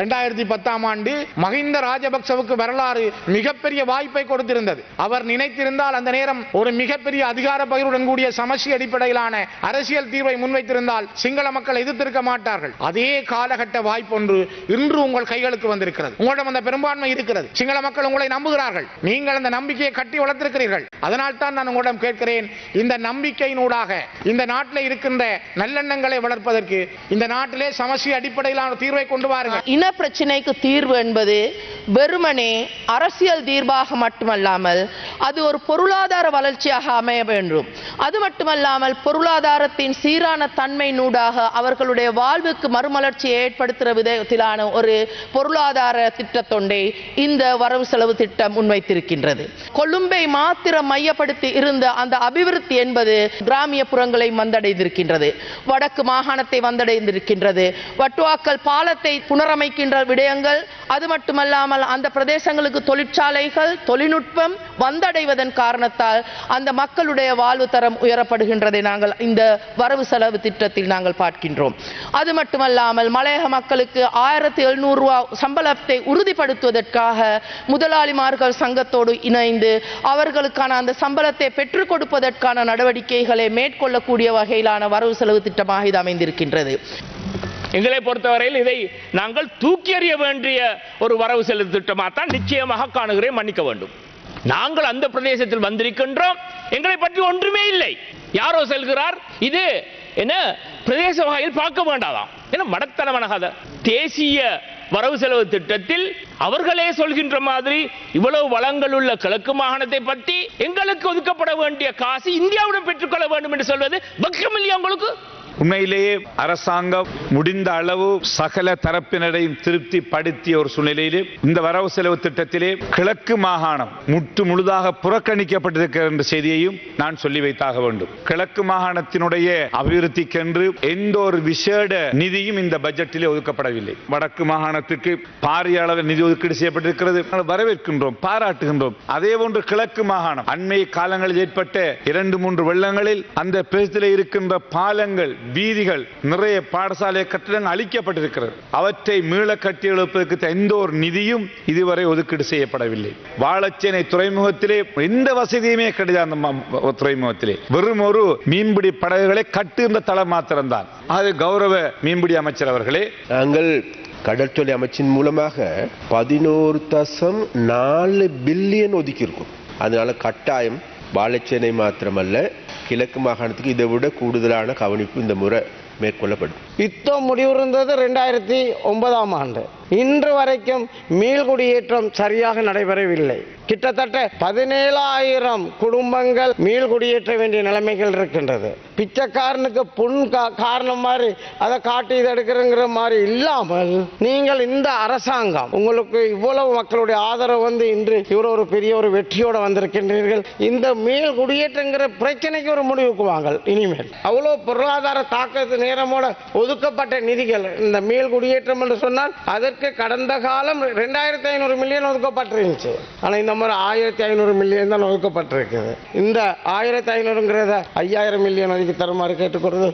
ரெண்டாயிரத்தி பத்தாம் ஆண்டு மஹிந்த ராஜபக்சவுக்கு வரலாறு மிகப்பெரிய வாய்ப்பை கொடுத்திருந்தது. அவர் நினைத்திருந்தால் அந்த நேரம் ஒரு மிகப்பெரிய அதிகார பகிர்வுடன் கூடிய சமஷ்டி அடிப்படையிலான அரசியல் தீர்வை முன்வைத்திருந்தால் சிங்கள மக்கள் எதிர்த்திருக்க மாட்டார்கள். அதே காலகட்ட வாய்ப்பொன்று இன்று உங்கள் கைகளுக்கு வந்திருக்கிறது. உங்களிடம் அந்த பெரும்பான்மை இருக்கிறது. சிங்கள மக்கள் உங்களை நம்புகிறார்கள். நீங்கள் அந்த நம்பிக்கையை கட்டி வளர்த்திருக்கிறீர்கள். அதனால் தான் நான் உங்களிடம் கேட்கிறேன் இந்த நம்பிக்கையினூடாக இந்த நாட்டில் இருக்கின்ற நல்லெண்ணங்களை வளர்ப்பதற்கு இந்த நாட்டிலே சமஷ்டி அடிப்படையிலான தீர்வை கொண்டு வாருங்கள். இன பிரச்சினைக்கு தீர்வு என்பது வெறுமனே அரசியல் தீர்வாக மட்டுமல்லாமல் அது ஒரு பொருளாதார வளர்ச்சியாக அமைய வேண்டும். அது மட்டுமல்லாமல் பொருளாதாரத்தின் சீரான தன்மையினூடாக அவர்களுடைய வாழ்வுக்கு மறுமலர்ச்சியை ஏற்படுத்துகிற விதத்திலான ஒரு பொருளாதார திட்டத்தொண்டை இந்த வரவு செலவு திட்டம் முன்வைத்திருக்கின்றது. கொழும்பை மாத்திரம் மையப்படுத்தி இருந்த அந்த அபிவிருத்தி என்பது கிராமிய புறங்களை வந்தடைந்திருக்கின்றது. வடக்கு மாகாணத்தை வந்தடைந்திருக்கின்றது. வட்டுவாக்கல் பாலத்தை புனரமைக்கின்ற விடயங்கள் அது மட்டுமல்லாமல் அந்த பிரதேசங்களுக்கு தொழிற்சாலைகள் தொழில்நுட்பம் வந்த வந்தடைவதன் காரணத்தால் அந்த மக்களுடைய வாழ்வு தரம் உயரப்படுகின்றதை நாங்கள் இந்த வரவு செலவு திட்டத்தில் நாங்கள் பார்க்கின்றோம். அது மட்டுமல்லாமல் மலையக மக்களுக்கு ஆயிரத்தி எழுநூறு ரூபா சம்பளத்தை உறுதிப்படுத்துவதற்காக முதலாளிமார்கள் சங்கத்தோடு இணைந்து அவர்களுக்கான அந்த சம்பளத்தை பெற்றுக் கொடுப்பதற்கான நடவடிக்கைகளை மேற்கொள்ளக்கூடிய வகையிலான வரவு செலவு திட்டமாக இது அமைந்திருக்கின்றது. எங்களை பொறுத்தவரையில் இதை நாங்கள் தூக்கி எறிய வேண்டிய ஒரு வரவு செலவு திட்டமாகத்தான் நிச்சயமாக காணுகிறேன் மன்னிக்க வேண்டும். நாங்கள் அந்த பிரதேசத்தில் வந்திருக்கின்றோம். எங்களை பற்றி ஒன்றுமே இல்லை. யாரோ செல்கிறார் இது என்ன பிரதேச வகையில் பார்க்க வேண்டாதாம். என்ன மடத்தனமான தேசிய வரவு செலவு திட்டத்தில் அவர்களே சொல்கின்ற மாதிரி இவ்வளவு வளங்கள் உள்ள கிழக்கு மாகாணத்தை பற்றி எங்களுக்கு ஒதுக்கப்பட வேண்டிய காசு இந்தியாவுடன் பெற்றுக்கொள்ள வேண்டும் என்று சொல்வது வெக்கம் இல்லையா உங்களுக்கு? உண்மையிலேயே அரசாங்கம் முடிந்த அளவு சகல தரப்பினரையும் திருப்தி படுத்திய ஒரு சூழ்நிலையிலே இந்த வரவு செலவு திட்டத்திலே கிழக்கு மாகாணம் முற்று முழுதாக புறக்கணிக்கப்பட்டிருக்கிற என்ற செய்தியையும் நான் சொல்லி வைத்தாக வேண்டும். கிழக்கு மாகாணத்தினுடைய அபிவிருத்திக்கென்று எந்த ஒரு விசேட நிதியும் இந்த பட்ஜெட்டிலே ஒதுக்கப்படவில்லை. வடக்கு மாகாணத்துக்கு பாரிய அளவில் நிதி ஒதுக்கீடு செய்யப்பட்டிருக்கிறது. வரவேற்கின்றோம் பாராட்டுகின்றோம். அதே போன்று கிழக்கு மாகாணம் அண்மை காலங்களில் ஏற்பட்ட இரண்டு மூன்று வெள்ளங்களில் அந்த பிரதேசத்தில் இருக்கின்ற பாலங்கள் வீதிகள் நிறைய பாடசாலை கட்டிடங்கள் அழிக்கப்பட்டிருக்கிறது. அவற்றை மீள கட்டி எழுப்பதற்கு எந்த ஒரு நிதியும் இதுவரை ஒதுக்கீடு செய்யப்படவில்லை. வாழச்சேனை துறைமுகத்திலே எந்த வசதியுமே கிடையாது அந்த துறைமுகத்திலே. வெறும் ஒரு மீன்பிடி படகுகளை கட்டுகின்ற தளம் மாத்திரம்தான். அது கௌரவ மீன்பிடி அமைச்சர் அவர்களே. நாங்கள் கடற்தொழில் அமைச்சின் மூலமாக பதினோரு தசம் நாலு பில்லியன் ஒதுக்கியிருக்கும். அதனால கட்டாயம் வாழைச்சேனை மாத்திரமல்ல கிழக்கு மாகாணத்துக்கு இதை விட கூடுதலான கவனிப்பு இந்த முறை. மேற்கொள்ளப்படும். யுத்தம் முடிவுறுந்தது ரெண்டாயிரத்தி ஒன்பதாம் ஆண்டு. இன்று வரைக்கும் மீள்குடியேற்றம் சரியாக நடைபெறவில்லை. கிட்டத்தட்ட பதினேழாயிரம் குடும்பங்கள் மீள்குடியேற்ற வேண்டிய நிலைமைகள் இருக்கின்றது. பிச்சைக்காரனுக்கு புண் காரணம் மாதிரி அதை காட்டி இதை எடுக்கிறங்கிற மாதிரி இல்லாமல் நீங்கள் இந்த அரசாங்கம் உங்களுக்கு இவ்வளவு மக்களுடைய ஆதரவு வந்து இன்று இவ்வளவு ஒரு பெரிய ஒரு வெற்றியோடு வந்திருக்கின்றீர்கள். இந்த மீள் குடியேற்றங்கிற பிரச்சனைக்கு ஒரு முடிவுக்கு வாங்கள் இனிமேல். அவ்வளோ பொருளாதார தாக்கத்து நேரமோட ஒதுக்கப்பட்ட நிதிகள் இந்த மீள் குடியேற்றம் என்று சொன்னால் அதற்கு கடந்த காலம் ரெண்டாயிரத்தி ஐநூறு மில்லியன் ஒதுக்கப்பட்டிருந்துச்சு. ஆனால் இந்த மாதிரி ஆயிரத்தி ஐநூறு மில்லியன் தான் ஒதுக்கப்பட்டிருக்குது. இந்த ஆயிரத்தி ஐநூறுங்கிறத ஐயாயிரம் மில்லியன் ஒதுக்கி தருமாறு கேட்டுக்கொள்வது